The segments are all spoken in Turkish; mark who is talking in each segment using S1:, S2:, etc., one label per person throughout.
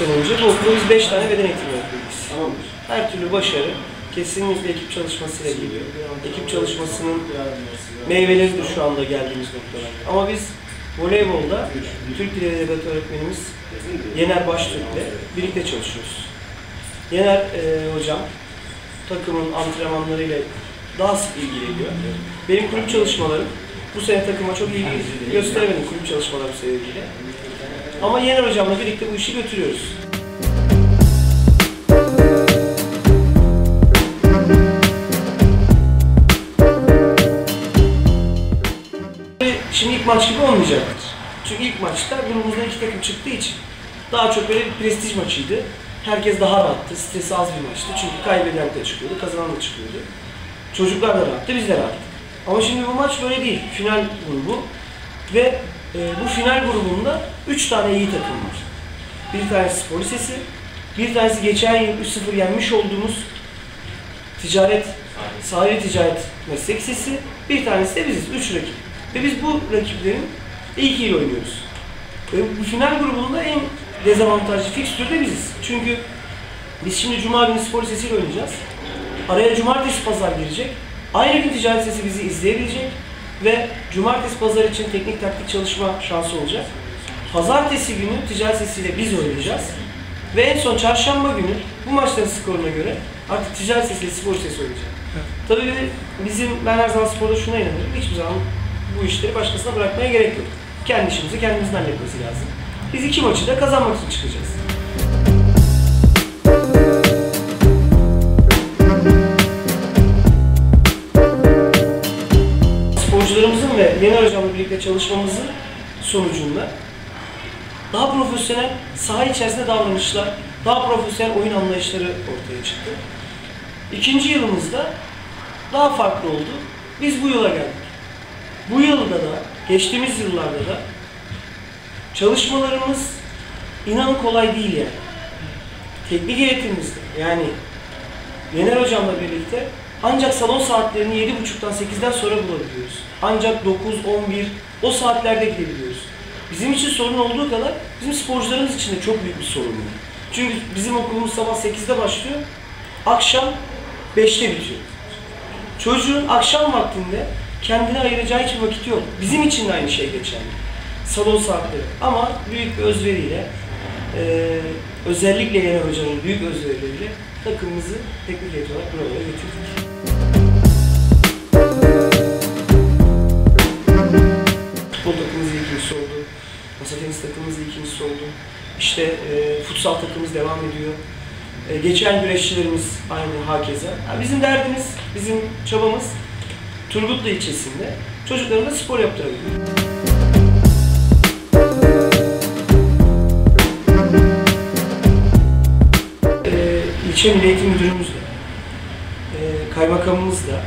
S1: geçmekten önce bu okulda biz 5 tane beden eğitimi öğretmeniyiz. Her türlü başarı kesinlikle ekip çalışmasıyla geliyor. Ekip çalışmasının meyveleridir şu anda geldiğimiz noktalar. Ama biz voleybolda Türk Dili ve Edebiyatı öğretmenimiz Yener Baştürk'le birlikte çalışıyoruz. Yener e, hocam takımın antrenmanlarıyla daha sık ilgileniyor. Benim kulüp çalışmalarım bu sene takıma çok ilgi gösteremedim kulüp çalışmalarım sebebiyle. Ama Yener hocamla birlikte bu işi götürüyoruz. Şimdi ilk maç gibi olmayacaktır. Çünkü ilk maçta grubumuzdan iki takım çıktığı için daha çok böyle bir prestij maçıydı. Herkes daha rahattı, stresi az bir maçtı. Çünkü kaybeden de çıkıyordu, kazanan da çıkıyordu. Çocuklar da rahattı, biz de rahattık. Ama şimdi bu maç böyle değil. Final grubu ve e, bu final grubunda üç tane iyi takım var. Bir tanesi spor lisesi, bir tanesi geçen yıl 3-0 yenmiş olduğumuz ticaret, sahili ticaret meslek lisesi, bir tanesi de biziz. Üç rakip. Ve biz bu rakiplerin ilkiyle oynuyoruz. Ve bu final grubunda en dezavantajlı fikstür de biziz. Çünkü biz şimdi Cuma günü spor lisesiyle oynayacağız. Araya cumartesi pazar girecek. Aynı gün ticaret sesi bizi izleyebilecek ve cumartesi pazar için teknik taktik çalışma şansı olacak. Pazartesi günü ticaret sesiyle biz oynayacağız. Ve en son çarşamba günü bu maçların skoruna göre artık ticaret sesiyle spor sesi oynayacak. Tabii bizim, ben her zaman sporda şuna inanıyorum. Hiçbir zaman bu işleri başkasına bırakmaya gerek yok. Kendi işimizi kendimizin halletmesi lazım. Biz iki maçı da kazanmak için çıkacağız. Yener Hocam'la birlikte çalışmamızın sonucunda daha profesyonel saha içerisinde davranışlar, daha profesyonel oyun anlayışları ortaya çıktı. İkinci yılımızda daha farklı oldu. Biz bu yıla geldik. Bu yılda da, geçtiğimiz yıllarda da çalışmalarımız inanın kolay değil yani. Teknik eğitimimizde yani Yener Hocam'la birlikte ancak salon saatlerini 7.30'dan 8'den sonra bulabiliyoruz. Ancak 9, 11 o saatlerde gidebiliyoruz. Bizim için sorun olduğu kadar bizim sporcularımız için de çok büyük bir sorun var. Çünkü bizim okulumuz sabah 8'de başlıyor, akşam 5'te bitiyor. Çocuğun akşam vaktinde kendine ayıracağı hiçbir vakit yok. Bizim için de aynı şey geçerli. Salon saatleri. Ama büyük bir özveriyle, e, özellikle Yener Hoca'nın büyük özverileriyle takımımızı teknik heyet olarak buralara getirdik. Futbol takımımız ikincisi oldu. Masa tenis takımımız ikincisi oldu. İşte e, futsal takımımız devam ediyor. E, geçen güreşçilerimiz aynı hakeza. Yani bizim derdimiz, bizim çabamız Turgutlu ilçesinde çocukların da spor yaptırabilmek. İlçe Milli Eğitim Müdürümüz de, e, kaymakamımız da,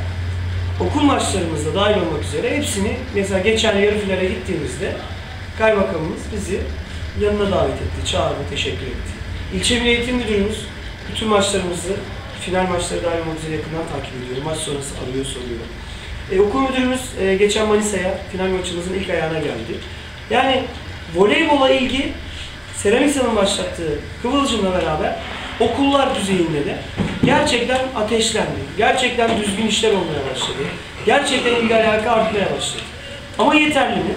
S1: okul maçlarımızda dahil olmak üzere hepsini mesela geçen yarı finale gittiğimizde kaymakamımız bizi yanına davet etti, çağırdı, teşekkür etti. İlçe Milli Eğitim Müdürümüz bütün maçlarımızı, final maçları dahil olmak üzere yakından takip ediyor. Maç sonrası arıyor, soruyor. E, okul müdürümüz e, geçen Manisa'ya final maçımızın ilk ayağına geldi. Yani voleybola ilgi Seramiksan'ın başlattığı Kıvılcım'la beraber okullar düzeyinde de gerçekten ateşlendi. Gerçekten düzgün işler olmaya başladı. Gerçekten ilgi alaka artmaya başladı. Ama yeterli mi?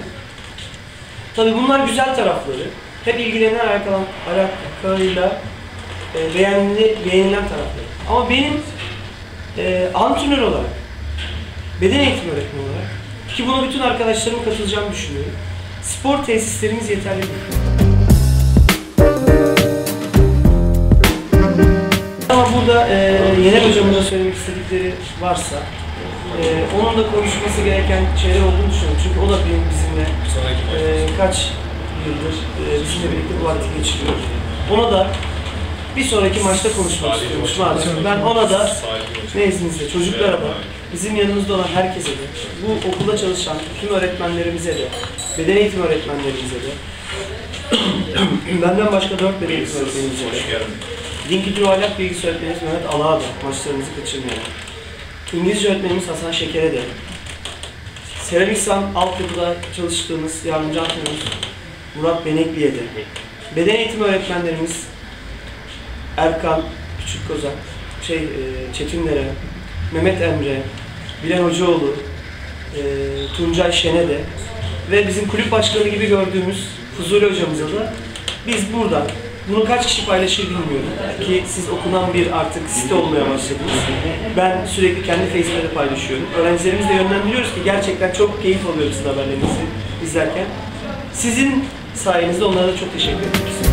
S1: Tabii bunlar güzel tarafları. Hep ilgilenen alakalan, alakalıyla e, beğenili, beğenilen tarafları. Ama benim e, antrenör olarak beden eğitimi öğretmeni olarak ki buna bütün arkadaşlarım katılacağını düşünüyorum. Spor tesislerimiz yeterli değil. Ama burada e, Yener Hocam'ın söylemek istedikleri varsa e, onun da konuşması gereken şeyler olduğunu düşünüyorum. Çünkü o da benim bizimle e, kaç yıldır e, bizimle birlikte bu vakti geçiriyor. Ona da bir sonraki maçta konuşmak istiyormuş maalesef. Ben ona da nezdinizde çocuklara da bizim yanımızda olan herkese de, bu okulda çalışan tüm öğretmenlerimize de, beden eğitim öğretmenlerimize de, benden başka dört beden eğitim öğretmenimize de, ve ahlak bilgisi öğretmenimiz Mehmet Alağ'a da maçlarımızı kaçırmayalım. İngilizce öğretmenimiz Hasan Şeker'e de, Seramiksan altyapıda çalıştığımız yardımcı antrenörümüz Murat Benekli'ye de, beden eğitimi öğretmenlerimiz Erkan Küçük Kozak, şey e, Çetinlere, Mehmet Emre, Bilen Hocaoğlu, e, Tuncay Şenede ve bizim kulüp başkanı gibi gördüğümüz Fuzuli hocamıza da biz buradan bunu kaç kişi paylaşır bilmiyorum ki siz okunan bir artık site olmaya başladınız. Ben sürekli kendi Facebook'ta paylaşıyorum. Öğrencilerimizi de yönlendiriyoruz ki gerçekten çok keyif alıyoruz haberlerinizi izlerken. Sizin sayenizde onlara da çok teşekkür ediyoruz.